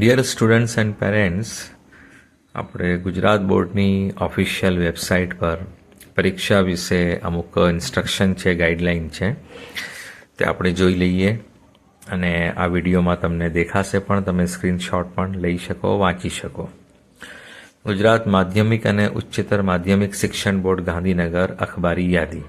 Dear students and parents આપણે ગુજરાત બોર્ડની official website પર પરીક્ષા વિશે અમુક ઇન્સ્ટ્રક્શન છે ગાઈડલાઇન છે. તે આપણે જોઈ લઈએ અને આ વિડીયોમાં તમને દેખાશે પણ, તમે સ્ક્રીનશોટ પણ લઈ શકો, વાંચી શકો. ગુજરાત માધ્યમિક અને ઉચ્ચતર માધ્યમિક શિક્ષણ બોર્ડ ગાંધીનગર અખબારી યાદી.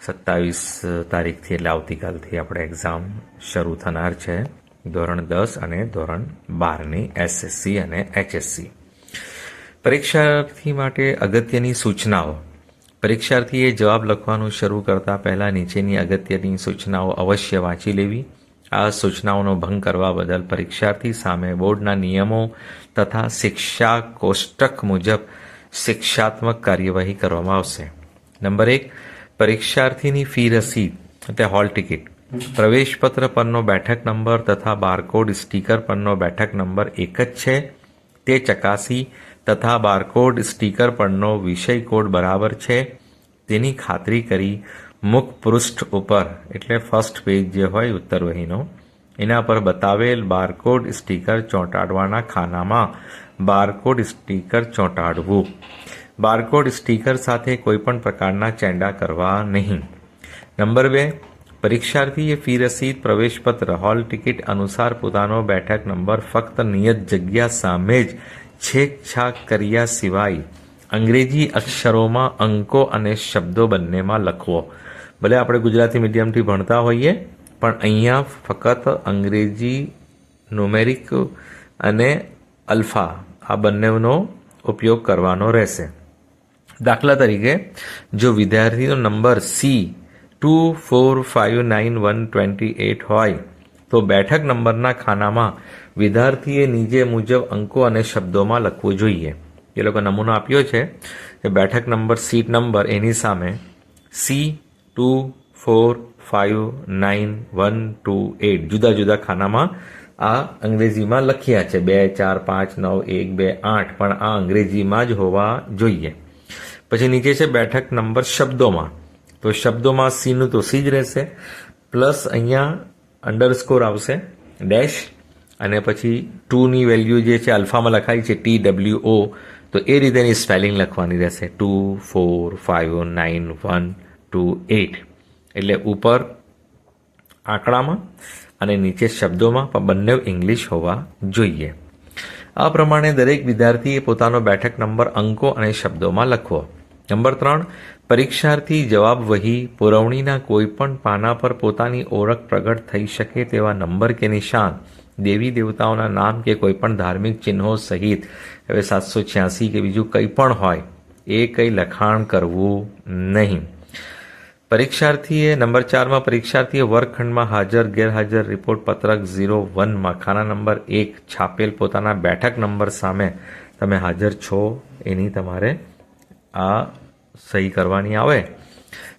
સત્તાવીસ તારીખથી એટલે આવતીકાલથી આપણે એક્ઝામ શરૂ થનાર છે. ધોરણ દસ અને ધોરણ બારની એસએસસી અને એચએસસી પરીક્ષાર્થી માટે અગત્યની સૂચનાઓ. પરીક્ષાર્થીએ જવાબ લખવાનું શરૂ કરતા પહેલા નીચેની અગત્યની સૂચનાઓ અવશ્ય વાંચી લેવી. આ સૂચનાઓનો ભંગ કરવા બદલ પરીક્ષાર્થી સામે બોર્ડના નિયમો તથા શિક્ષા કોષ્ટક મુજબ શિક્ષાત્મક કાર્યવાહી કરવામાં આવશે. નંબર એક, પરીક્ષાર્થીની ફી રસીદ તે હોલ ટિકિટ. પ્રવેશપત્ર પરનો બેઠક નંબર તથા બારકોડ સ્ટીકર પરનો બેઠક નંબર એક જ છે. તે ચકાસી તથા બારકોડ સ્ટીકર પરનો વિષય કોડ બરાબર છે. તેની ખાતરી કરી મુખ પૃષ્ઠ ઉપર, એટલે ફર્સ્ટ પેજ જે હોય ઉત્તરવહીનો એના પર બતાવેલ બારકોડ સ્ટીકર ચોંટાડવાના ખાનામાં બારકોડ સ્ટીકર ચોંટાડવું. બારકોડ સ્ટીકર સાથે કોઈપણ પ્રકારના ચેંડા કરવા નહીં. નંબર બે પરીક્ષાર્થીએ ફી રસીદ, પ્રવેશપત્ર, હોલ ટિકિટ અનુસાર પોતાનો બેઠક નંબર ફક્ત નિયત જગ્યા સામે જ છેકછાક કર્યા સિવાય અંગ્રેજી અક્ષરોમાં અંકો અને શબ્દો બંનેમાં લખવો. ભલે આપણે ગુજરાતી મીડિયમથી ભણતા હોઈએ, પણ અહીંયા ફક્ત અંગ્રેજી, ન્યુમેરિક અને અલ્ફા આ બંનેનો ઉપયોગ કરવાનો રહેશે. દાખલા તરીકે, જો વિદ્યાર્થીનો number C two four five nine one twenty eight હોય, તો બેઠક નંબરના ખાનામાં વિદ્યાર્થીએ નીચે મુજબ અંકો અને શબ્દોમાં લખવું જોઈએ. એ લોકો નમૂનો આપ્યો છે કે બેઠક નંબર, સીટ નંબર એની સામે C two four five nine one two eight જુદા જુદા ખાનામાં આ અંગ્રેજીમાં લખ્યા છે. બે, ચાર, પાંચ, નવ, એક, બે, આઠ, પણ આ અંગ્રેજીમાં જ હોવા જોઈએ. પછી નીચે છે બેઠક નંબર, શબ્દોમાં. તો શબ્દોમાં સીનું તો સી જ રહેશે. પ્લસ અહીંયા અંડરસ્કોર આવશે ડેશ અને પછી ટુની વેલ્યુ જે છે અલ્ફામાં લખાય છે ટી ડબલ્યુ ઓ તો એ રીતેની સ્પેલિંગ લખવાની રહેશે. Two four five nine one two eight એટલે ઉપર આંકડામાં અને નીચે શબ્દોમાં પણ બંને ઇંગ્લિશ હોવા જોઈએ. આ પ્રમાણે દરેક વિદ્યાર્થીએ પોતાનો બેઠક નંબર, અંકો અને શબ્દોમાં લખવો. નંબર ત્રણ, પરીક્ષાર્થી જવાબ વહી પુરવણીના કોઈપણ પાના પર પોતાની ઓળખ પ્રગટ થઈ શકે તેવા નંબર કે નિશાન, દેવી દેવતાઓના નામ કે કોઈપણ ધાર્મિક ચિહ્નો સહિત, હવે સાતસો છ્યાસી કે બીજું કંઈ પણ હોય, એ કંઈ લખાણ કરવું નહીં. પરીક્ષાર્થીએ નંબર ચારમાં, પરીક્ષાર્થીએ વર્ગખંડમાં હાજર, ગેરહાજર રિપોર્ટ પત્રક ઝીરો વનમાં ખાના નંબર એક છાપેલ પોતાના બેઠક નંબર સામે તમે હાજર છો, એની તમારે આ સહી કરવાની આવે.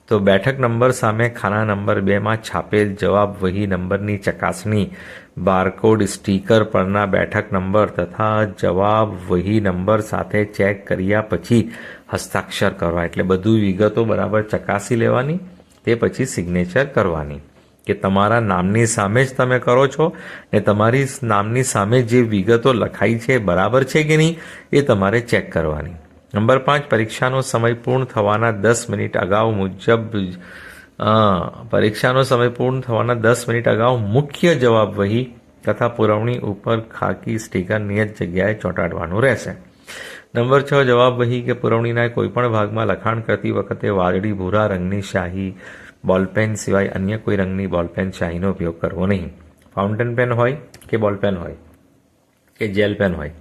તો બેઠક નંબર સામે ખાના નંબર બેમાં છાપેલ જવાબ વહી નંબરની ચકાસણી. બારકોડ સ્ટીકર પરના બેઠક નંબર તથા જવાબ વહી નંબર સાથે ચેક કર્યા પછી હસ્તાક્ષર કરવા. એટલે બધું વિગતો બરાબર ચકાસી લેવાની, તે પછી સિગ્નેચર કરવાની. કે તમારા નામની સામે જ તમે કરો છો ને તમારી નામની સામે જે વિગતો લખાઈ છે બરાબર છે કે નહીં, એ તમારે ચેક કરવાની. નંબર પાંચ, પરીક્ષાનો સમય પૂર્ણ થવાના દસ મિનિટ અગાઉ મુજબ પરીક્ષાનો સમય પૂર્ણ થવાના દસ મિનિટ અગાઉ મુખ્ય જવાબ વહી તથા પુરવણી ઉપર ખાકી સ્ટીકર નિયત જગ્યાએ ચોંટાડવાનું રહેશે. નંબર છ જવાબ વહી કે પુરવણીના કોઈપણ ભાગમાં લખાણ કરતી વખતે વાદળી, ભૂરા રંગની શાહી, બોલપેન સિવાય અન્ય કોઈ રંગની બોલપેન શાહીનો ઉપયોગ કરવો નહીં. ફાઉન્ટેન પેન હોય કે બોલપેન હોય કે જેલ પેન હોય?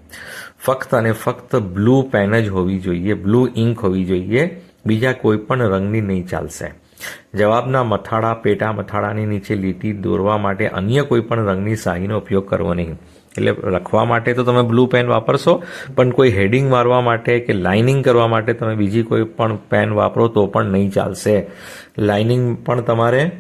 ફક્ત અને ફક્ત બ્લુ પેન જ હોવી જોઈએ, બ્લુ ઇન્ક હોવી જોઈએ, બીજા કોઈ પણ રંગની નહીં ચાલશે. જવાબના મથાળા, પેટા મથાળાની નીચે લીટી દોરવા માટે અન્ય કોઈ પણ રંગની શાહીનો ઉપયોગ કરવો નહીં. એટલે લખવા માટે તો તમે બ્લુ પેન વાપરશો, પણ કોઈ હેડિંગ મારવા માટે કે લાઇનિંગ કરવા માટે તમે બીજી કોઈ પણ પેન વાપરો તો પણ નહીં ચાલશે. લાઇનિંગ પણ તમારે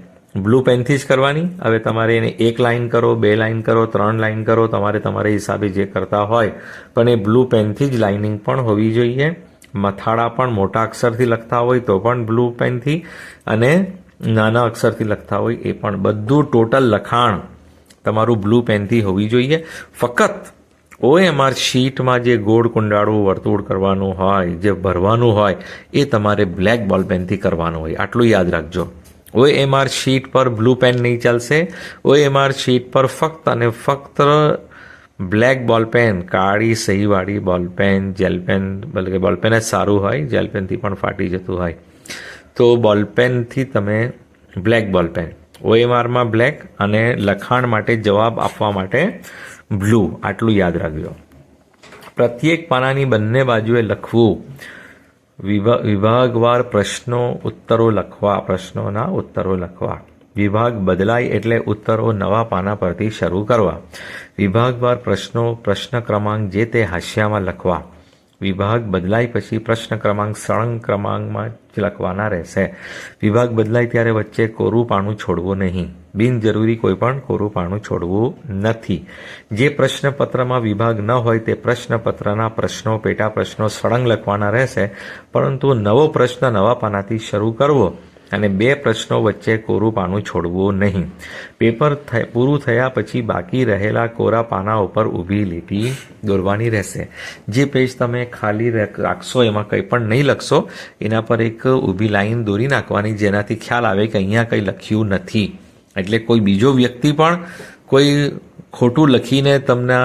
બ્લુ પેનથી જ કરવાની. હવે તમારે એને એક લાઇન કરો, બે લાઇન કરો, ત્રણ લાઇન કરો, તમારે તમારા હિસાબે જે કરતા હોય. પણ એ બ્લુ પેનથી જ લાઇનિંગ પણ હોવી જોઈએ. મથાળા પણ મોટા અક્ષરથી લખતા હોય તો પણ બ્લુ પેનથી. અને નાના અક્ષરથી લખતા હોય એ પણ. બધું ટોટલ લખાણ તમારું બ્લુ પેનથી હોવી જોઈએ. ફક્ત ઓએમઆર શીટમાં જે ગોળ કુંડાળું વર્તુળ કરવાનું હોય, જે ભરવાનું હોય, એ તમારે બ્લેક બોલ પેનથી કરવાનું હોય. આટલું યાદ રાખજો. ઓએમઆર શીટ પર બ્લુ પેન નહીં ચાલશે. ઓએમઆર શીટ પર ફક્ત અને ફક્ત બ્લેક બોલ પેન, કાળી સહીવાળી બોલ પેન, જેલ પેન બલકે બોલ પેન જ સારું હોય, જેલ પેનથી પણ ફાટી જતું હોય. તો બોલ પેનથી તમે બ્લેક બોલ પેન. ઓએમઆરમાં બ્લેક અને લખાણ માટે જવાબ આપવા માટે બ્લુ. આટલું યાદ રાખજો. પ્રત્યેક પાનાની બંને બાજુએ લખવું. વિભાગવાર પ્રશ્નો ઉત્તરો લખવા પ્રશ્નોના ઉત્તરો લખવા વિભાગ બદલાય એટલે ઉત્તરો નવા પાના પરથી શરૂ કરવા વિભાગવાર પ્રશ્નો પ્રશ્ન ક્રમાંક જે તે હાસ્યામાં લખવા વિભાગ બદલાય પછી પ્રશ્ન ક્રમાંક સળંગ ક્રમાંકમાં જ લખવાના રહેશે વિભાગ બદલાય ત્યારે વચ્ચે કોરું પાનું છોડવું નહીં બિનજરૂરી કોઈ પણ કોરું પાણું છોડવું નથી. જે પ્રશ્નપત્રમાં વિભાગ ન હોય તે પ્રશ્નપત્રના પ્રશ્નો પેટા પ્રશ્નો સળંગ લખવાના રહેશે, પરંતુ નવો પ્રશ્ન નવા પાનાથી શરૂ કરવો અને બે પ્રશ્નો વચ્ચે કોરું પાનું છોડવું નહીં. પેપર પૂરું થયા પછી બાકી રહેલા કોરા પાના ઉપર ઊભી લીટી દોરવાની રહેશે. જે પેજ તમે ખાલી રાખ- રાખશો, એમાં કંઈ પણ નહીં લખશો, એના પર એક ઊભી લાઈન દોરી નાખવાની જેનાથી ખ્યાલ આવે કે અહીંયા કંઈ લખ્યું નથી. એટલે કોઈ બીજો વ્યક્તિ પણ કોઈ ખોટું લખીને તમને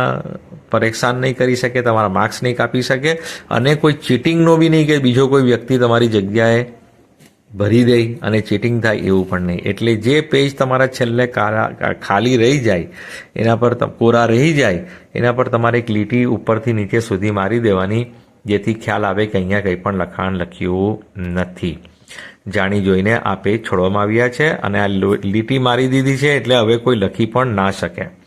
પરેશાન નહીં કરી શકે, તમારા માર્ક્સ નહીં કાપી શકે અને કોઈ ચીટિંગનો બી નહીં કે બીજો કોઈ વ્યક્તિ તમારી જગ્યાએ ભરી દે અને ચીટિંગ થાય એવું પણ નહીં. એટલે જે પેજ તમારા છેલ્લે ખાલી રહી જાય, એના પર કોરા રહી જાય, એના પર તમારે એક લીટી ઉપરથી નીચે સુધી મારી દેવાની, જેથી ખ્યાલ આવે કે અહીંયા કંઈ પણ લખાણ લખ્યું નથી. જાણી જોઈને આ પેજ છોડવામાં આવ્યા છે અને આ લીટી મારી દીધી છે એટલે હવે કોઈ લખી પણ ના શકે.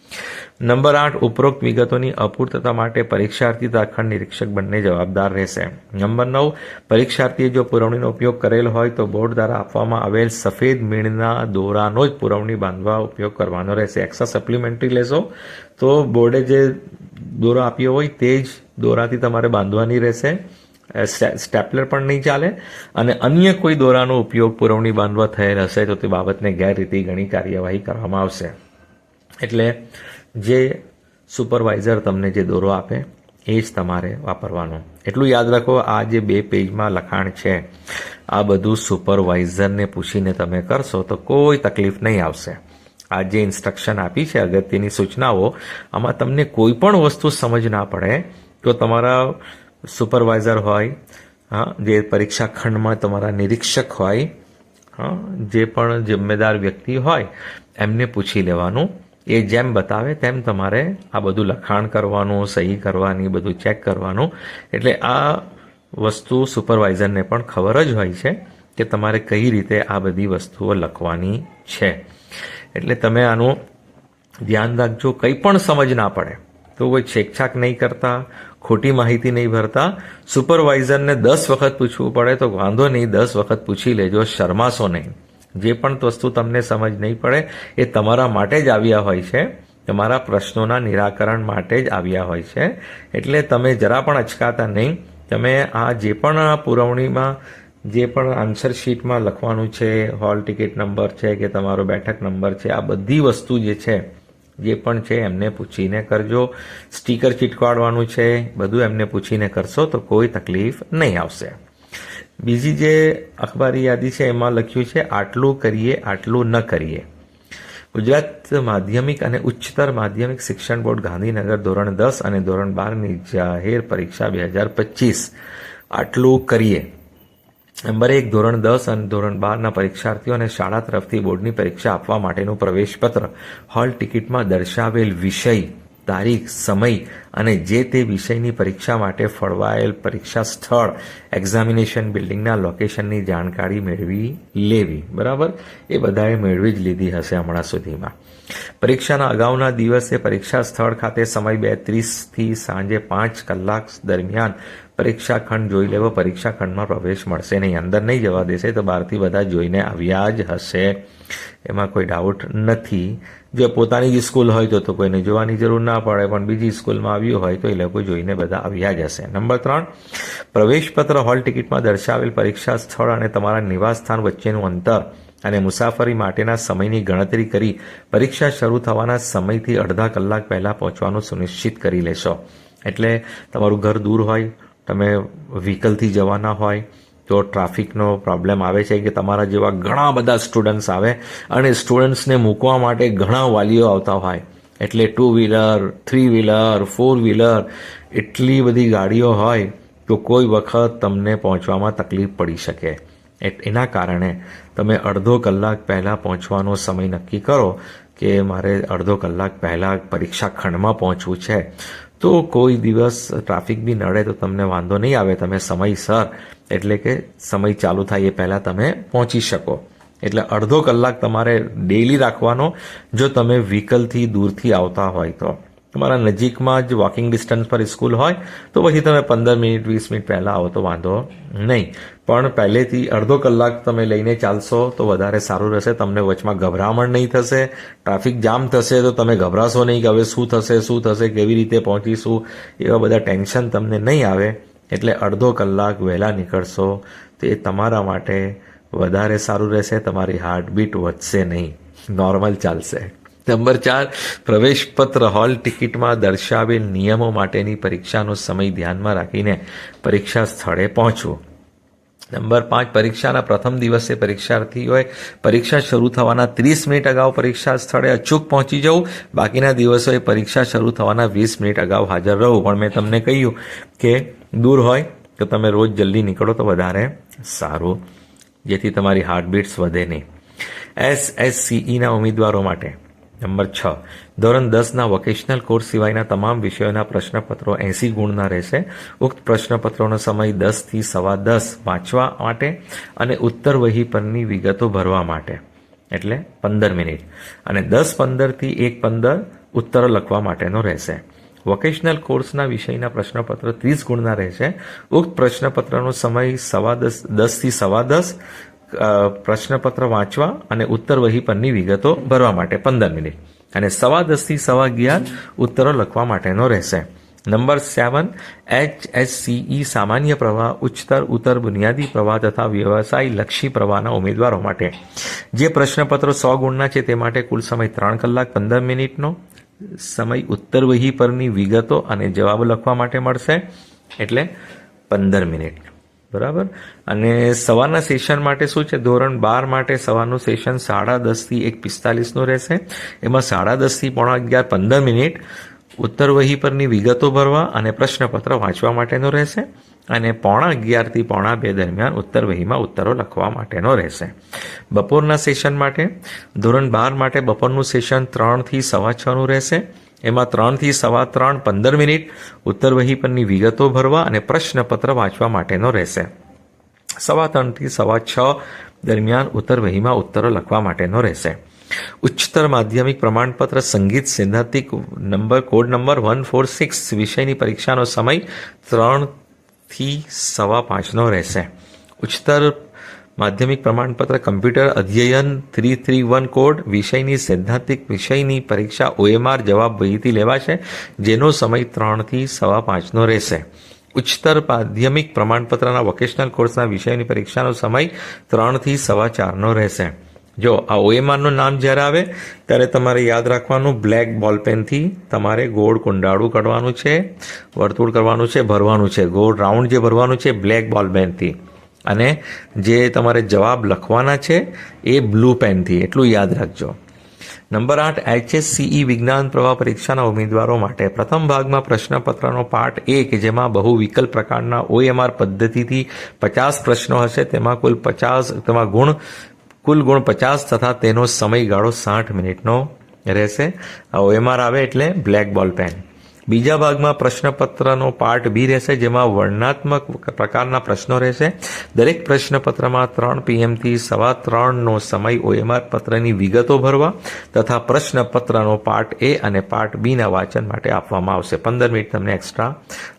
નંબર આઠ, ઉપરોક્ત વિગતોની અપૂર્તતા માટે પરીક્ષાર્થી દાખલ નિરીક્ષક બંને જવાબદાર રહેશે. નંબર નવ, પરીક્ષાર્થીએ જો પુરવણીનો ઉપયોગ કરેલ હોય તો બોર્ડ દ્વારા આપવામાં આવેલ સફેદ મીણના દોરાનો જ પુરવણી બાંધવા ઉપયોગ કરવાનો રહેશે. એક્સ્ટ્રા સપ્લિમેન્ટરી લેશો તો બોર્ડે જે દોરો આપ્યો હોય તે જ દોરાથી તમારે બાંધવાની રહેશે. સ્ટેપલર પણ નહીં ચાલે અને અન્ય કોઈ દોરાનો ઉપયોગ પુરવણી બાંધવા થયેલ હશે તો તે બાબતને ગેરરીતિ ગણી કાર્યવાહી કરવામાં આવશે. એટલે જે સુપરવાઇઝર તમને જે દોરો આપે, એ જ તમારે વાપરવાનો. એટલું યાદ રાખો, આ જે બે પેજમાં લખાણ છે, આ બધું સુપરવાઇઝરને પૂછીને તમે કરશો તો કોઈ તકલીફ નહીં આવશે. આ જે ઇન્સ્ટ્રક્શન આપી છે, અગત્યની સૂચનાઓ, આમાં તમને કોઈ પણ વસ્તુ સમજ ના પડે, તો તમારા સુપરવાઇઝર હોય, હા, જે પરીક્ષા ખંડમાં તમારા નિરીક્ષક હોય, હા, જે પણ જિમ્મેદાર વ્યક્તિ હોય, એમને પૂછી લેવાનું. એ જેમ બતાવે તેમ તમારે આ બધું લખાણ કરવાનું, સહી કરવાની, બધું ચેક કરવાનું. એટલે આ વસ્તુ સુપરવાઇઝરને પણ ખબર જ હોય છે કે તમારે કઈ રીતે આ બધી વસ્તુઓ લખવાની છે. એટલે તમે આનું ધ્યાન રાખજો. કંઈ પણ સમજ ના પડે. તો કોઈ છેકછાક નહીં કરતા ખોટી માહિતી નહીં ભરતા સુપરવાઇઝરને દસ વખત પૂછવું પડે તો વાંધો નહીં, દસ વખત પૂછી લેજો, શરમાશો નહીં. જે પણ વસ્તુ તમને સમજ નહીં પડે, એ તમારા માટે જ આવ્યા હોય છે. તમારા પ્રશ્નોના નિરાકરણ માટે જ આવ્યા હોય છે. એટલે તમે જરા પણ અચકાતા નહીં. તમે આ જે પણ પુરવણીમાં, જે પણ આન્સર શીટમાં લખવાનું છે હોલ ટિકિટ નંબર છે કે તમારો બેઠક નંબર છે, આ બધી વસ્તુ જે છે જે પણ છે, એમને પૂછીને કરજો. સ્ટીકર ચીટકાડવાનું છે, બધું એમને પૂછીને કરશો તો કોઈ તકલીફ નહીં આવશે. બીજી જે અખબારી યાદી છે, એમાં લખ્યું છે, આટલું કરીએ, આટલું ન કરીએ. ગુજરાત માધ્યમિક અને ઉચ્ચતર માધ્યમિક શિક્ષણ બોર્ડ ગાંધીનગર ધોરણ દસ અને ધોરણ બારની જાહેર પરીક્ષા બે હજાર પચીસ. આટલું કરીએ. નંબર એક, ધોરણ દસ અને ધોરણ બારના પરીક્ષાર્થીઓ અને શાળા તરફથી બોર્ડની પરીક્ષા આપવા માટેનું પ્રવેશપત્ર. હોલ ટિકિટમાં દર્શાવેલ વિષય, તારીખ, સમય અને જે તે વિષયની પરીક્ષા માટે ફળવાયેલ પરીક્ષા સ્થળ એક્ઝામિનેશન બિલ્ડિંગના લોકેશનની જાણકારી મેળવી લેવી. બરાબર? એ બધાએ મેળવી જ લીધી હશે હમણાં સુધીમાં. પરીક્ષાના અગાઉના દિવસે પરીક્ષા સ્થળ ખાતે સમય બે ત્રીસથી સાંજે પાંચ કલાક દરમિયાન પરીક્ષા ખંડ જોઈ લેવો. પરીક્ષા ખંડમાં પ્રવેશ મળશે નહીં. અંદર નહીં જવા દેશે તો બહારથી બધા જોઈને આવ્યા જ હશે. એમાં કોઈ ડાઉટ નથી. જો પોતાની જ સ્કૂલ હોય તો તો કોઈને જોવાની જરૂર ના પડે, પણ બીજી સ્કૂલમાં આવ્યું હોય તો એ લોકો જોઈને બધા આવ્યા જ હશે. નંબર ત્રણ પ્રવેશપત્ર હોલ ટિકિટમાં દર્શાવેલ પરીક્ષા સ્થળ અને તમારા નિવાસ સ્થાન વચ્ચેનું અંતર અને મુસાફરી માટેના સમયની ગણતરી કરી પરીક્ષા શરૂ થવાના સમયથી અડધા કલાક પહેલાં પહોંચવાનું સુનિશ્ચિત કરી લેશો. એટલે તમારું ઘર દૂર હોય, તમે વ્હીકલથી જવાના હોય, તો ટ્રાફિકનો પ્રોબ્લેમ આવે છે કે તમારા જેવા ઘણા બધા સ્ટુડન્ટ્સ આવે અને સ્ટુડન્ટ્સને મૂકવા માટે ઘણા વાલીઓ આવતા હોય. એટલે two wheeler three wheeler four wheeler એટલી બધી ગાડીઓ હોય તો કોઈ વખત તમને પહોંચવામાં તકલીફ પડી શકે. એના કારણે તમે અડધો કલાક પહેલાં પહોંચવાનો સમય નક્કી કરો કે મારે અડધો કલાક પહેલાં પરીક્ષા ખંડમાં પહોંચવું છે. તો કોઈ દિવસ ટ્રાફિક બી નડે તો તમને વાંધો નહીં આવે. તમે સમયસર, એટલે કે સમય ચાલુ થાય એ પહેલાં તમે પહોંચી શકો. એટલે અડધો કલાક તમારે ડેઈલી રાખવાનો. જો તમે વ્હીકલથી દૂરથી આવતા હોય તો. તમારા નજીકમાં જ વોકિંગ ડિસ્ટન્સ પર સ્કૂલ હોય, તો પછી તમે પંદર મિનિટ, વીસ મિનિટ પહેલાં આવો તો વાંધો નહીં. પણ પહેલેથી અડધો કલાક તમે લઈને ચાલશો તો વધારે સારું રહેશે. તમને વચમાં ગભરામણ નહીં થશે ટ્રાફિક જામ થશે તો તમે ગભરાશો નહીં કે હવે શું થશે શું થશે, કેવી રીતે પહોંચીશું, એવા બધા ટેન્શન તમને નહીં આવે. એટલે અડધો કલાક વહેલા નીકળશો. તો એ તમારા માટે વધારે સારું રહેશે, તમારી હાર્ટબીટ વધશે નહીં. નોર્મલ ચાલશે. નંબર ચાર પ્રવેશપત્ર હોલ ટિકિટમાં દર્શાવેલ નિયમો માટેની પરીક્ષાનો સમય ધ્યાનમાં રાખીને પરીક્ષા સ્થળે પહોંચવું. નંબર પાંચ, પરીક્ષાના પ્રથમ દિવસે પરીક્ષાર્થીઓએ પરીક્ષા શરૂ થવાના ત્રીસ મિનિટ અગાઉ પરીક્ષા સ્થળે અચૂક પહોંચી જવું. બાકીના દિવસોએ પરીક્ષા શરૂ થવાના વીસ મિનિટ અગાઉ હાજર રહું પણ મેં તમને કહ્યું કે દૂર હોય તો તમે રોજ જલ્દી નીકળો તો વધારે સારું. જેથી તમારી હાર્ટબીટ્સ વધે નહીં. એસ એસ સીઈના ઉમેદવારો માટે નંબર છ. ધોરણ દસના વોકેશનલ કોર્સ સિવાયના તમામ વિષયોના પ્રશ્નપત્રો એંસી ગુણના રહેશે. ઉક્ત પ્રશ્નપત્રોનો સમય દસથી સવા દસ વાંચવા માટે અને ઉત્તર વહી પરની વિગતો ભરવા માટે. એટલે પંદર મિનિટ. અને દસ પંદરથી એક પંદર ઉત્તરો લખવા માટેનો રહેશે. વોકેશનલ કોર્સના વિષયના પ્રશ્નપત્ર ત્રીસ ગુણના રહેશે. ઉક્ત પ્રશ્નપત્રનો સમય સવા દસ, દસથી સવા દસ પ્રશ્નપત્ર વાંચવા અને ઉત્તર વહી પરની વિગતો ભરવા માટે પંદર મિનિટ. અને સવા દસથી સવા અગિયાર ઉત્તરો લખવા માટેનો રહેશે. Number seven H S CE સામાન્ય પ્રવાહ, ઉચ્ચતર, ઉત્તર બુનિયાદી પ્રવાહ તથા વ્યવસાય લક્ષી પ્રવાહના ઉમેદવારો માટે. જે પ્રશ્નપત્રો સો ગુણના છે તે માટે કુલ સમય ત્રણ કલાક પંદર મિનિટનો. સમય ઉત્તર વહી પરની વિગતો અને જવાબો લખવા માટે મળશે. એટલે પંદર મિનિટ. બરાબર? અને સવારના સેશન માટે શું છે? ધોરણ બાર માટે સવારનું સેશન સાડા દસથી એક પિસ્તાલીસનું રહેશે. એમાં સાડા દસથી પોણા અગિયાર પંદર મિનિટ ઉત્તર વહી પરની વિગતો ભરવા અને પ્રશ્નપત્ર વાંચવા માટેનો રહેશે. અને પોણા અગિયારથી પોણા બે દરમિયાન ઉત્તર વહીમાં ઉત્તરો લખવા માટેનો રહેશે. બપોરના સેશન માટે ધોરણ બાર માટે બપોરનું સેશન ત્રણથી સવા છનું રહેશે. એમાં ત્રણથી સવા ત્રણ પંદર મિનિટ ઉત્તર વહી પરની વિગતો ભરવા અને પ્રશ્નપત્ર વાંચવા માટેનો રહેશે. સવા ત્રણથી સવા છ દરમિયાન ઉત્તર વહીમાં ઉત્તરો લખવા માટેનો રહેશે. ઉચ્ચતર માધ્યમિક પ્રમાણપત્ર સંગીત સૈદ્ધાંતિક number, code number one four six વિષયની પરીક્ષાનો સમય ત્રણથી સવા પાંચનો રહેશે. ઉચ્ચતર માધ્યમિક પ્રમાણપત્ર કમ્પ્યુટર અધ્યયન થ્રી થ્રી વન કોડ વિષયની સૈદ્ધાંતિક વિષયની પરીક્ષા ઓએમઆર જવાબ વહીથી લેવાશે, જેનો સમય ત્રણથી સવા પાંચનો રહેશે. ઉચ્ચતર માધ્યમિક પ્રમાણપત્રના વોકેશનલ કોર્સના વિષયની પરીક્ષાનો સમય ત્રણથી સવા ચારનો રહેશે. જો આ ઓએમઆરનું નામ જ્યારે આવે, ત્યારે તમારે યાદ રાખવાનું, બ્લેક બોલપેનથી તમારે ગોળ કુંડાળું કાઢવાનું છે, વર્તુળ કરવાનું છે, ભરવાનું છે. ગોળ રાઉન્ડ જે ભરવાનું છે, બ્લેક બોલપેનથી અને જે તમારે જવાબ લખવાના છે, એ બ્લુ પેનથી એટલું યાદ રાખજો. નંબર આઠ, એચએસસીઈ વિજ્ઞાન પ્રવાહ પરીક્ષાના ઉમેદવારો માટે પ્રથમ ભાગમાં પ્રશ્નપત્રનો પાઠ એ કે જેમાં બહુ વિકલ્પ પ્રકારના ઓએમઆર પદ્ધતિથી પચાસ પ્રશ્નો હશે. તેમાં કુલ પચાસ, તેમાં ગુણ કુલ ગુણ પચાસ તથા તેનો સમયગાળો સાઠ મિનિટનો રહેશે. ઓએમઆર આવે એટલે બ્લેક બોલ પેન બીજા ભાગમાં પ્રશ્નપત્રનો પાર્ટ બી રહેશે, જેમાં વર્ણનાત્મક પ્રકારના પ્રશ્નો રહેશે. દરેક પ્રશ્નપત્રમાં ત્રણ પીએમથી સવા ત્રણનો સમય ઓએમઆર પત્રની વિગતો ભરવા તથા પ્રશ્નપત્રનો પાર્ટ એ અને પાર્ટ બીના વાંચન માટે આપવામાં આવશે. પંદર મિનિટ તમને એક્સ્ટ્રા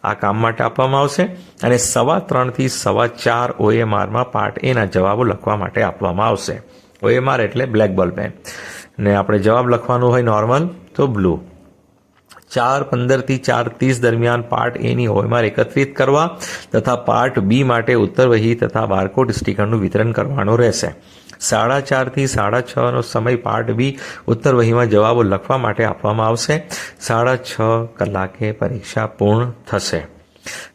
આ કામ માટે આપવામાં આવશે. અને સવા ત્રણથી સવા ચાર ઓએમઆરમાં પાર્ટ એના જવાબો લખવા માટે આપવામાં આવશે. ઓએમઆર એટલે બ્લેક બોલ પેન ને આપણે જવાબ લખવાનું હોય નોર્મલ તો બ્લુ ચાર પંદરથી ચાર ત્રીસ દરમિયાન પાર્ટ એની હોયમાં એકત્રિત કરવા તથા પાર્ટ બી માટે ઉત્તર વહી તથા બારકોડ સ્ટીકરનું વિતરણ કરવાનું રહેશે. સાડા ચારથી સાડા છનો સમય પાર્ટ બી ઉત્તર વહીમાં જવાબો લખવા માટે આપવામાં આવશે. સાડા છ કલાકે પરીક્ષા પૂર્ણ થશે.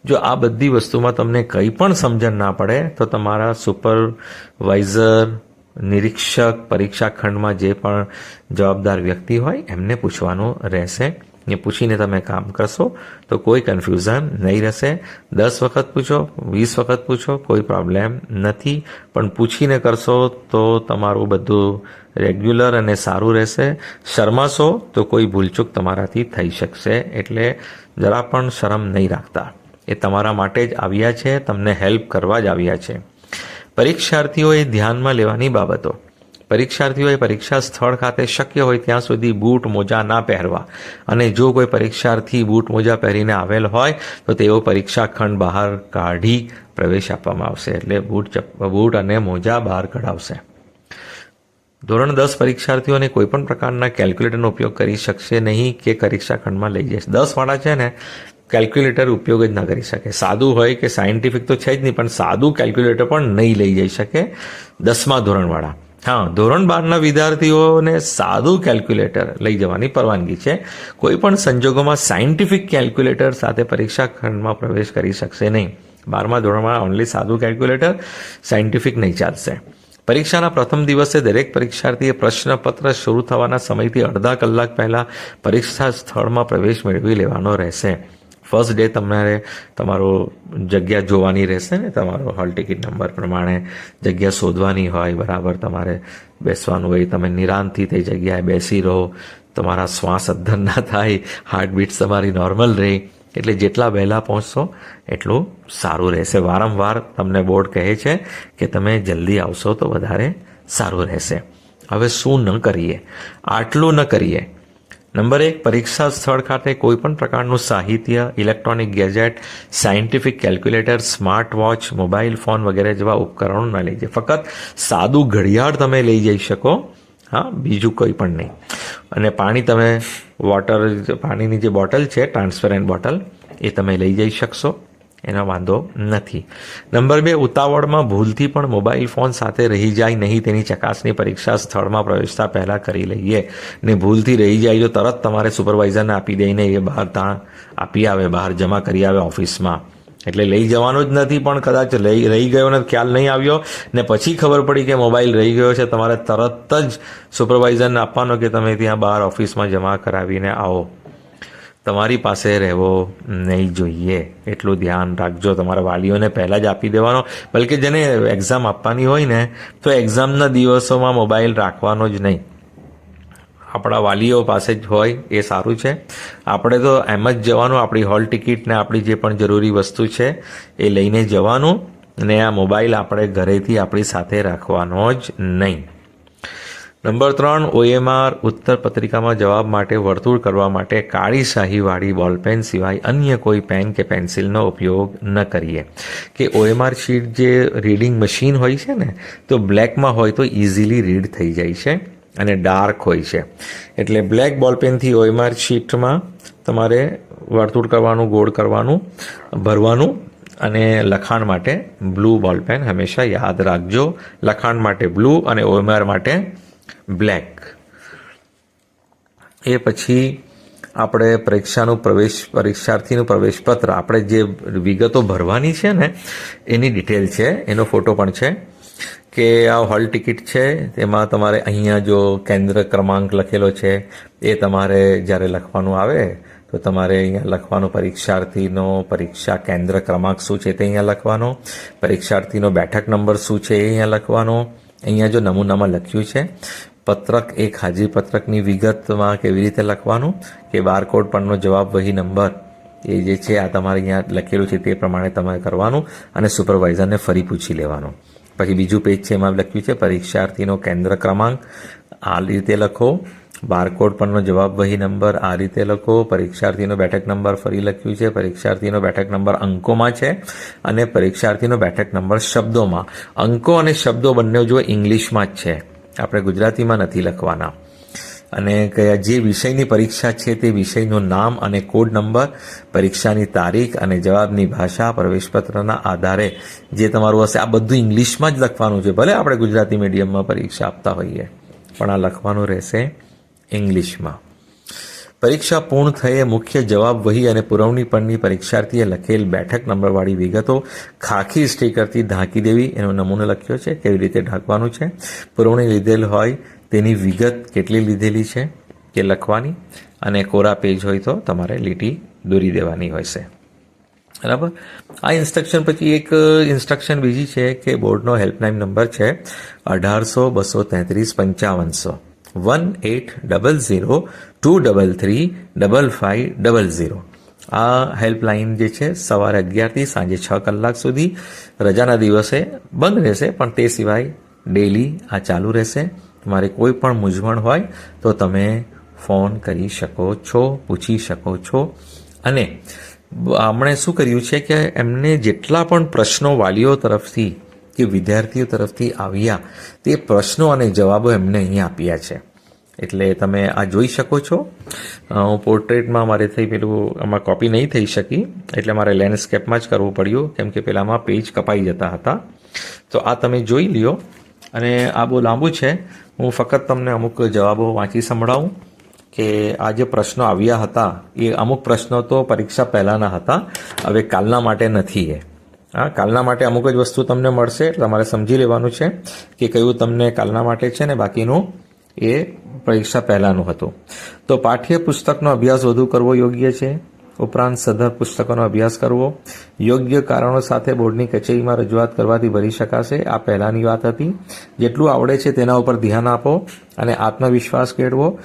જો આ બધી વસ્તુમાં તમને કંઈ પણ સમજણ ના પડે, તો તમારા સુપરવાઇઝર નિરીક્ષક, પરીક્ષા ખંડમાં જે પણ જવાબદાર વ્યક્તિ હોય, એમને પૂછવાનું રહેશે. એ પૂછીને તમે કામ કરશો, તો કોઈ કન્ફ્યુઝન નહીં રહેશે. દસ વખત પૂછો, વીસ વખત પૂછો, કોઈ પ્રોબ્લેમ નથી. પણ પૂછીને કરશો તો તમારું બધું રેગ્યુલર અને સારું રહેશે. શરમાશો તો કોઈ ભૂલચૂક તમારાથી થઈ શકશે. એટલે જરા પણ શરમ નહીં રાખતા. એ તમારા માટે જ આવ્યા છે, તમને હેલ્પ કરવા જ આવ્યા છે. પરીક્ષાર્થીઓએ ધ્યાનમાં લેવાની બાબતો. પરીક્ષાર્થીઓએ પરીક્ષા સ્થળ ખાતે શક્ય હોય ત્યાં સુધી બૂટ મોજા ના પહેરવા. અને જો કોઈ પરીક્ષાર્થી બૂટ મોજા પહેરીને આવેલ હોય, તો તેઓ પરીક્ષા ખંડ બહાર કાઢી પ્રવેશ આપવામાં આવશે. એટલે બૂટ બૂટ અને મોજા બહાર કઢાવશે. ધોરણ દસ પરીક્ષાર્થીઓને કોઈપણ પ્રકારના કેલ્ક્યુલેટરનો ઉપયોગ કરી શકશે નહીં કે પરીક્ષા ખંડમાં લઈ જશે. દસ વાળા છે ને, કેલ્ક્યુલેટર ઉપયોગ જ ના કરી શકે. સાદું હોય કે સાયન્ટિફિક તો છે જ નહીં, પણ સાદું કેલ્ક્યુલેટર પણ નહીં લઈ જઈ શકે દસમા ધોરણવાળા. હા, ધોરણ બારના વિદ્યાર્થીઓને સાદું કેલ્ક્યુલેટર લઈ જવાની પરવાનગી છે. કોઈ પણ સંજોગોમાં સાયન્ટિફિક કેલ્ક્યુલેટર સાથે પરીક્ષા ખંડમાં પ્રવેશ કરી શકશે નહીં. બારમા ધોરણમાં ઓનલી સાદું કેલ્ક્યુલેટર સાયન્ટિફિક નહીં ચાલશે. પરીક્ષાના પ્રથમ દિવસે દરેક પરીક્ષાર્થીએ પ્રશ્નપત્ર શરૂ થવાના સમયથી અડધા કલાક પહેલાં પરીક્ષા સ્થળમાં પ્રવેશ મેળવી લેવાનો રહેશે. ફર્સ્ટ ડે તમારે તમારો જગ્યા જોવાની રહેશે ને? તમારો હોલ ટિકિટ નંબર પ્રમાણે જગ્યા શોધવાની હોય, બરાબર? તમારે બેસવાનું હોય, તમે નિરાંતથી તે જગ્યાએ બેસી રહો. તમારા શ્વાસ અદ્ધર ના થાય હાર્ટબીટ તમારી નોર્મલ રહે. એટલે જેટલા વહેલા પહોંચશો, એટલું સારું રહેશે. વારંવાર તમને બોર્ડ કહે છે કે તમે જલ્દી આવશો તો વધારે સારું રહેશે. હવે શું ન કરીએ? આટલું ન કરીએ. નંબર એક, પરીક્ષા સ્થળ ખાતે કોઈ પણ પ્રકારનું સાહિત્ય, electronic gadget, scientific calculator, smart watch, mobile phone વગેરે જેવા ઉપકરણો ન લઈ જાય ફક્ત સાદું ઘડિયાળ તમે લઈ જઈ શકો. હા, બીજું કંઈ પણ નહીં. અને પાણી તમે વોટર પાણીની જે બોટલ છે ટ્રાન્સપેરન્ટ બોટલ એ તમે લઈ જઈ શકશો. એનો વાંધો નથી. નંબર બે, ઉતાવળમાં ભૂલથી પણ મોબાઈલ ફોન સાથે રહી જાય નહીં, તેની ચકાસણી પરીક્ષા સ્થળમાં પ્રવેશતા પહેલાં કરી લઈએ. ને ભૂલથી રહી જાય તો તરત તમારે સુપરવાઇઝરને આપી દઈને એ બહાર તાણ આપી આવે, બહાર જમા કરી આવે ઓફિસમાં. એટલે લઈ જવાનો જ નથી, પણ કદાચ લઈ, રહી ગયો ને ખ્યાલ નહીં આવ્યો. ને પછી ખબર પડી કે મોબાઈલ રહી ગયો છે, તમારે તરત જ સુપરવાઇઝરને આપવાનો કે તમે ત્યાં બહાર ઓફિસમાં જમા કરાવીને આવો. તમારી પાસે રહેવો નહીં જોઈએ. એટલું ધ્યાન રાખજો. તમારા વાલીઓને પહેલાં જ આપી દેવાનો. બલકે જેને એક્ઝામ આપવાની હોય ને, તો એક્ઝામના દિવસોમાં મોબાઈલ રાખવાનો જ નહીં. આપણા વાલીઓ પાસે જ હોય એ સારું છે. આપણે તો એમ જ જવાનું, આપણી હોલ ટિકિટ ને આપણી જે પણ જરૂરી વસ્તુ છે એ લઈને જવાનું. ને આ મોબાઈલ આપણે ઘરેથી આપણી સાથે રાખવાનો જ નહીં. નંબર ત્રણ, ઓએમઆર ઉત્તર પત્રિકામાં જવાબ માટે વર્તુળ કરવા માટે કાળી શાહીવાળી બોલપેન સિવાય અન્ય કોઈ પેન કે પેન્સિલનો ઉપયોગ ન કરીએ. કે ઓએમઆર શીટ જે રીડિંગ મશીન હોય છે ને, તો બ્લેકમાં હોય તો ઇઝીલી રીડ થઈ જાય છે અને ડાર્ક હોય છે. એટલે બ્લેક બોલપેનથી ઓએમઆર શીટમાં તમારે વર્તુળ કરવાનું, ગોળ કરવાનું, ભરવાનું અને લખાણ માટે બ્લુ બોલપેન હંમેશા યાદ રાખજો. લખાણ માટે બ્લુ અને ઓએમઆર માટે બ્લેક. એ પછી આપણે પરીક્ષાનું પ્રવેશ, પરીક્ષાર્થીનું પ્રવેશપત્ર, આપણે જે વિગતો ભરવાની છે ને, એની ડિટેલ છે, એનો ફોટો પણ છે, કે આ હોલ ટિકિટ છે તેમાં તમારે અહીંયા જો કેન્દ્ર ક્રમાંક લખેલો છે, એ તમારે જ્યારે લખવાનું આવે, તો તમારે અહીંયા લખવાનું પરીક્ષાર્થીનો પરીક્ષા કેન્દ્ર ક્રમાંક શું છે તે અહીંયા લખવાનો, પરીક્ષાર્થીનો બેઠક નંબર શું છે એ અહીંયા લખવાનો અહીંયા જો નમૂનામાં લખ્યું છે, પત્રક એક હાજરી પત્રકની વિગતમાં કેવી રીતે લખવાનું, કે બારકોડ પરનો જવાબ વહી નંબર, એ જે છે આ તમારે અહીંયા લખેલું છે તે પ્રમાણે તમારે કરવાનું અને સુપરવાઇઝરને ફરી પૂછી લેવાનું. પછી બીજું પેજ છે એમાં લખ્યું છે, પરીક્ષાર્થીનો કેન્દ્ર ક્રમાંક. આ રીતે લખો. બારકોડ પરનો જવાબ વહી નંબર, આ રીતે લખો. પરીક્ષાર્થીનો બેઠક નંબર ફરી લખ્યું છે. પરીક્ષાર્થીનો બેઠક નંબર અંકોમાં છે અને પરીક્ષાર્થીનો બેઠક નંબર શબ્દોમાં. અંકો અને શબ્દો બંને જો ઇંગ્લિશમાં જ છે. આપણે ગુજરાતીમાં નથી લખવાના. અને કયા જે વિષયની પરીક્ષા છે તે વિષયનું નામ અને કોડ નંબર પરીક્ષાની તારીખ અને જવાબની ભાષા, પ્રવેશપત્રના આધારે જે તમારું હશે, આ બધું ઇંગ્લિશમાં જ લખવાનું છે. ભલે આપણે ગુજરાતી મીડિયમમાં પરીક્ષા આપતા હોઈએ, પણ આ લખવાનું રહેશે ઇંગ્લિશમાં. પરીક્ષા પૂર્ણ થયે મુખ્ય જવાબ વહી અને પુરવણી પરની પરીક્ષાર્થીએ લખેલ બેઠક નંબરવાળી વિગતો ખાખી સ્ટીકરથી ઢાંકી દેવી. એનો નમૂનો લખ્યો છે. કેવી રીતે ઢાંકવાનું છે? પુરવણી લીધેલ હોય તેની વિગત કેટલી લીધેલી છે કે લખવાની? અને કોરા પેજ હોય તો તમારે લીટી દોરી દેવાની હોય છે. બરાબર? આ ઇન્સ્ટ્રક્શન પછી એક ઇન્સ્ટ્રક્શન બીજી છે કે બોર્ડનો હેલ્પલાઇન નંબર છે અઢારસો બસો તેત્રીસ પંચાવનસો. One eight double zero two double three double five double zero આ હેલ્પલાઇન જે છે, સવારે અગિયારથી સાંજે છ કલાક સુધી રજાના દિવસે બંધ રહેશે, પણ તે સિવાય ડેલી આ ચાલુ રહેશે. તમારે કોઈ પણ મૂંઝવણ હોય તો તમે ફોન કરી શકો છો, પૂછી શકો છો. અને આપણે શું કર્યું છે કે એમને જેટલા પણ પ્રશ્નો વાલીઓ તરફથી કે વિદ્યાર્થીઓ તરફથી આવ્યા તે પ્રશ્નો અને જવાબો એમને અહીંયા આપ્યા છે. એટલે તમે આ જોઈ શકો છો. હું પોર્ટ્રેટમાં મારે થઈ પેલું આમાં કોપી નહીં થઈ શકી. એટલે મારે લેન્ડસ્કેપમાં જ કરવું પડ્યું, કેમ કે પેલામાં પેજ કપાઈ જતા હતા. તો આ તમે જોઈ લ્યો. અને આ બહુ લાંબુ છે. હું ફક્ત તમને અમુક જવાબો વાંચી સંભળાવું કે આ જે પ્રશ્નો આવ્યા હતા, એ અમુક પ્રશ્નો તો પરીક્ષા પહેલાંના હતા, હવે કાલના માટે નથી એ. હા, કાલના માટે અમુક જ વસ્તુ તમને મળશે એટલે તમારે સમજી લેવાનું છે કે કયું તમને કાલના માટે છે ને બાકીનું એ પરીક્ષા પહેલાંનું હતું. તો પાઠ્ય પુસ્તકનો અભ્યાસ વધુ કરવો યોગ્ય છે? ઉપરાંત સદર પુસ્તકોનો અભ્યાસ કરવો? યોગ્ય કારણો સાથે બોર્ડની કચેરીમાં રજૂઆત કરવાથી ભરી શકાશે? આ પહેલાંની વાત હતી. જેટલું આવડે છે તેના ઉપર ધ્યાન આપો અને આત્મવિશ્વાસ કેળવો.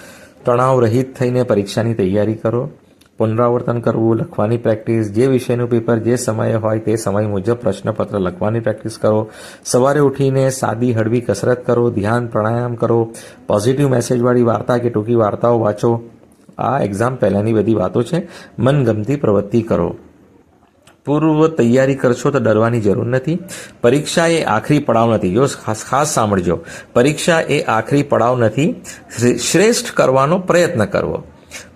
તણાવ રહિત થઈને પરીક્ષાની તૈયારી કરો. પુનરાવર્તન કરવું, લખવાની પ્રેક્ટિસ જે વિષયનું પેપર જે સમયે હોય તે સમય મુજબ પ્રશ્નપત્ર લખવાની પ્રેક્ટિસ કરો. સવારે ઉઠીને સાદી, હળવી કસરત કરો, ધ્યાન, પ્રાણાયામ કરો પોઝિટિવ મેસેજવાળી વાર્તા કે ટૂંકી વાર્તાઓ વાંચો. આ એક્ઝામ પહેલાંની બધી વાતો છે. મનગમતી પ્રવૃત્તિ કરો. પૂર્વ તૈયારી કરશો તો ડરવાની જરૂર નથી. પરીક્ષા એ આખરી પડાવ નથી. જો ખાસ ખાસ સાંભળજો. પરીક્ષા એ આખરી પડાવ નથી. શ્રેષ્ઠ કરવાનો પ્રયત્ન કરવો.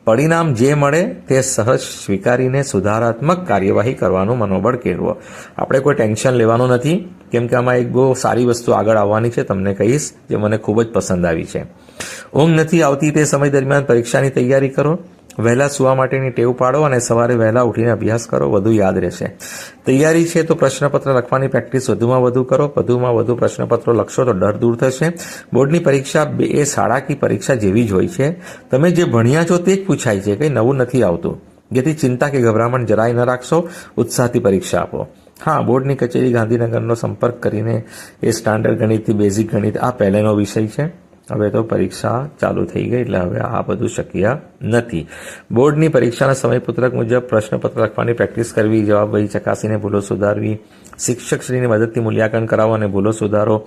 પરિણામ જે મળે તે સહજ સ્વીકારીને સુધારાત્મક કાર્યવાહી કરવાનું મનોબળ કેળવો. આપણે કોઈ ટેન્શન લેવાનું નથી. કેમ કે આમાં એક બહુ સારી વસ્તુ આગળ આવવાની છે. તમને કહીશ જે મને ખૂબ જ પસંદ આવી છે. ઊંઘ નથી આવતી તે સમય દરમિયાન પરીક્ષાની તૈયારી કરો. વહેલા સુવા માટેની ટેવ પાડો અને સવારે વહેલા ઉઠીને અભ્યાસ કરો, વધુ યાદ રહેશે. તૈયારી છે તો પ્રશ્નપત્ર લખવાની પ્રેક્ટિસ વધુમાં વધુ કરો, વધુમાં વધુ પ્રશ્નપત્રો લખશો તો ડર દૂર થશે. બોર્ડની પરીક્ષા બે એ શાળાકી પરીક્ષા જેવી જ હોય છે. તમે જે ભણ્યા છો તે જ પૂછાય છે, કંઈ નવું નથી આવતું. જેથી ચિંતા કે ગભરામણ જરાય ન રાખશો, ઉત્સાહથી પરીક્ષા આપો. હા, બોર્ડની કચેરી ગાંધીનગરનો સંપર્ક કરીને એ સ્ટાન્ડર્ડ ગણિતથી બેઝિક ગણિત આ પહેલેનો વિષય છે. હવે તો પરીક્ષા ચાલુ થઈ ગઈ એટલે હવે આ બધું શક્ય નથી. બોર્ડની પરીક્ષાના સમયપત્રક મુજબ પ્રશ્નપત્ર લખવાની પ્રેક્ટિસ કરવી, જવાબ વહી ચકાસીને ભૂલો સુધારવી, શિક્ષકશ્રીની મદદથી મૂલ્યાંકન કરાવો અને ભૂલો સુધારો,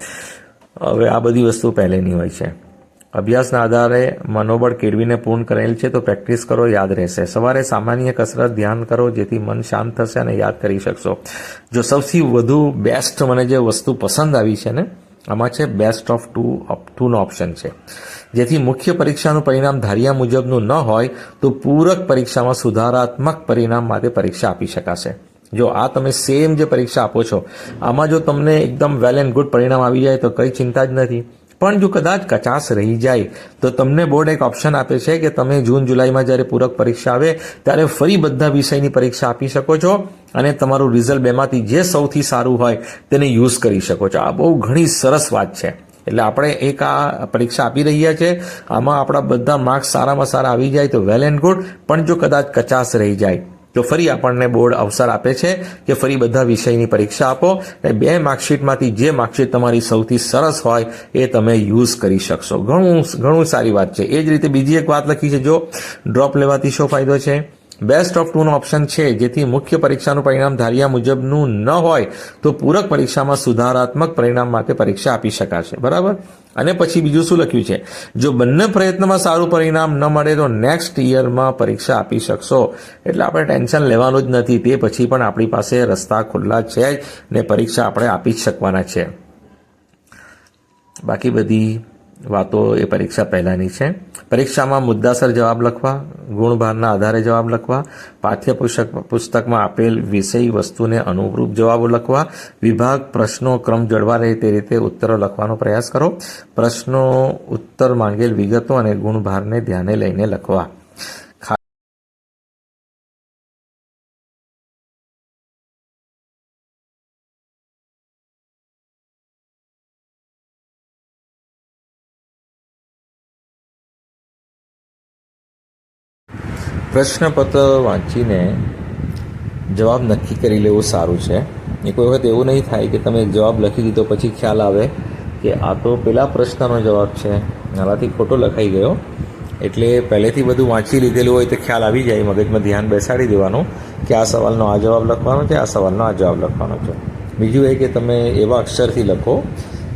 હવે આ બધી વસ્તુ પહેલેની હોય છે. અભ્યાસના આધારે મનોબળ કેળવીને પૂર્ણ કરેલ છે તો પ્રેક્ટિસ કરો, યાદ રહેશે. સવારે સામાન્ય કસરત ધ્યાન કરો, જેથી મન શાંત થશે અને યાદ કરી શકશો. જો સૌથી વધુ બેસ્ટ મને જે વસ્તુ પસંદ આવી છે ને આમાં છે બેસ્ટ ઓફ ટુ ટુનો ઓપ્શન છે. જેથી મુખ્ય પરીક્ષાનું પરિણામ ધાર્યા મુજબનું ન હોય, તો પૂરક પરીક્ષામાં સુધારાત્મક પરિણામ માટે પરીક્ષા આપી શકાશે. જો આ તમે સેમ જે પરીક્ષા આપો છો, આમાં જો તમને એકદમ વેલ એન્ડ ગુડ પરિણામ આવી જાય, તો કંઈ ચિંતા જ નથી. પણ જો કદાચ કચાશ રહી જાય, તો તમને બોર્ડ એક ઓપ્શન આપે છે કે તમે જૂન, જુલાઈમાં જ્યારે પૂરક પરીક્ષા આવે, ત્યારે ફરી બધા વિષયની પરીક્ષા આપી શકો છો અને તમારું રિઝલ્ટ બેમાંથી જે સૌથી સારું હોય તેને યુઝ કરી શકો છો. આ બહુ ઘણી સરસ વાત છે. એટલે આપણે એક આ પરીક્ષા આપી રહ્યા છે. આમાં આપણા બધા માર્ક્સ સારામાં સારા આવી જાય તો વેલ એન્ડ ગુડ પણ જો કદાચ કચાશ રહી જાય તો ફરી આપણને બોર્ડ અવસર આપે છે કે ફરી બધા વિષયની પરીક્ષા આપો અને બે માર્કશીટમાંથી જે માર્કશીટ તમારી સૌથી સરસ હોય એ તમે યુઝ કરી શકશો. ઘણું ઘણું સારી વાત છે. એ જ રીતે બીજી એક વાત લખી છે, જો ડ્રોપ લેવાથી શું ફાયદો છે? બેસ્ટ ઓફ ટુનો ઓપ્શન છે. જેથી મુખ્ય પરીક્ષાનું પરિણામ ધાર્યા મુજબનું ન હોય તો પૂરક પરીક્ષામાં સુધારાત્મક પરિણામ માટે પરીક્ષા આપી શકાશે. બરાબર? અને પછી બીજું શું લખ્યું છે? જો બંને પ્રયત્નમાં સારું પરિણામ ન મળે તો નેક્સ્ટ યરમાં પરીક્ષા આપી શકશો. એટલે આપણે ટેન્શન લેવાનું જ નથી. તે પછી પણ આપણી પાસે રસ્તા ખુલ્લા છે જ ને પરીક્ષા આપણે આપી જ શકવાના છે. બાકી બધી વાતો એ પરીક્ષા પહેલાંની છે. પરીક્ષામાં મુદ્દાસર જવાબ લખવા, ગુણભારના આધારે જવાબ લખવા, પાઠ્યપુસ્તક, પુસ્તકમાં આપેલ વિષય વસ્તુને અનુરૂપ જવાબો લખવા, વિભાગ, પ્રશ્નો, ક્રમ જળવા રહે તે રીતે ઉત્તરો લખવાનો પ્રયાસ કરો. પ્રશ્નો ઉત્તર માંગેલ વિગતો અને ગુણભારને ધ્યાને લઈને લખવા. પ્રશ્નપત્ર વાંચીને જવાબ નક્કી કરી લેવો સારું છે. એ કોઈ વખત એવું નહીં થાય કે તમે જવાબ લખી દીધો પછી ખ્યાલ આવે કે આ તો પેલા પ્રશ્નનો જવાબ છે. આનાથી ખોટો લખાઈ ગયો. એટલે પહેલેથી બધું વાંચી લીધેલું હોય તો ખ્યાલ આવી જાય. મગજમાં ધ્યાન બેસાડી દેવાનું કે આ સવાલનો આ જવાબ લખવાનો છે, આ સવાલનો આ જવાબ લખવાનો છે. બીજું એ કે તમે એવા અક્ષરથી લખો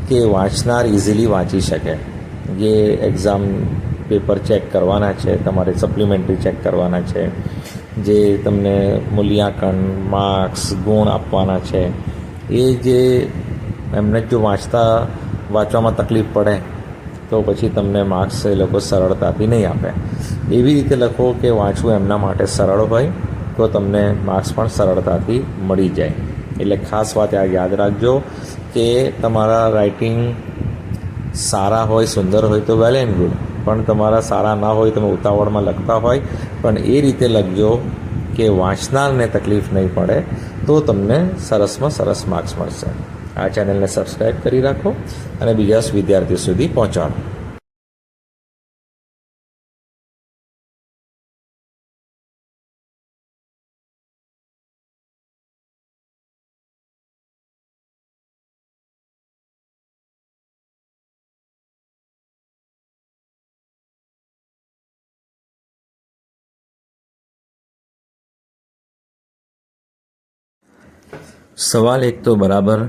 કે વાંચનાર ઇઝીલી વાંચી શકે. જે એક્ઝામ પેપર ચેક કરવાના છે, તમારે સપ્લિમેન્ટરી ચેક કરવાના છે, જે તમને મૂલ્યાંકન, માર્ક્સ, ગુણ આપવાના છે, એ જે એમને જો વાંચતા, વાંચવામાં તકલીફ પડે, તો પછી તમને માર્ક્સ એ લોકો સરળતાથી નહીં આપે. એવી રીતે લખો કે વાંચવું એમના માટે સરળ હોય, તો તમને માર્ક્સ પણ સરળતાથી મળી જાય. એટલે ખાસ વાત આ યાદ રાખજો કે તમારા રાઇટિંગ સારા હોય, સુંદર હોય, તો વેલ એન્ડ ગુડ. પણ તમારા સારા ના હોય, તમે ઉતાવળમાં લખતા હોય, પણ એ રીતે લખજો કે વાંચનારને તકલીફ નહીં પડે, તો તમને સરસમાં સરસ માર્ક્સ મળશે. આ ચેનલને સબસ્ક્રાઈબ કરી રાખો અને બીજા વિદ્યાર્થીઓ સુધી પહોંચાડો. સવાલ એક તો બરાબર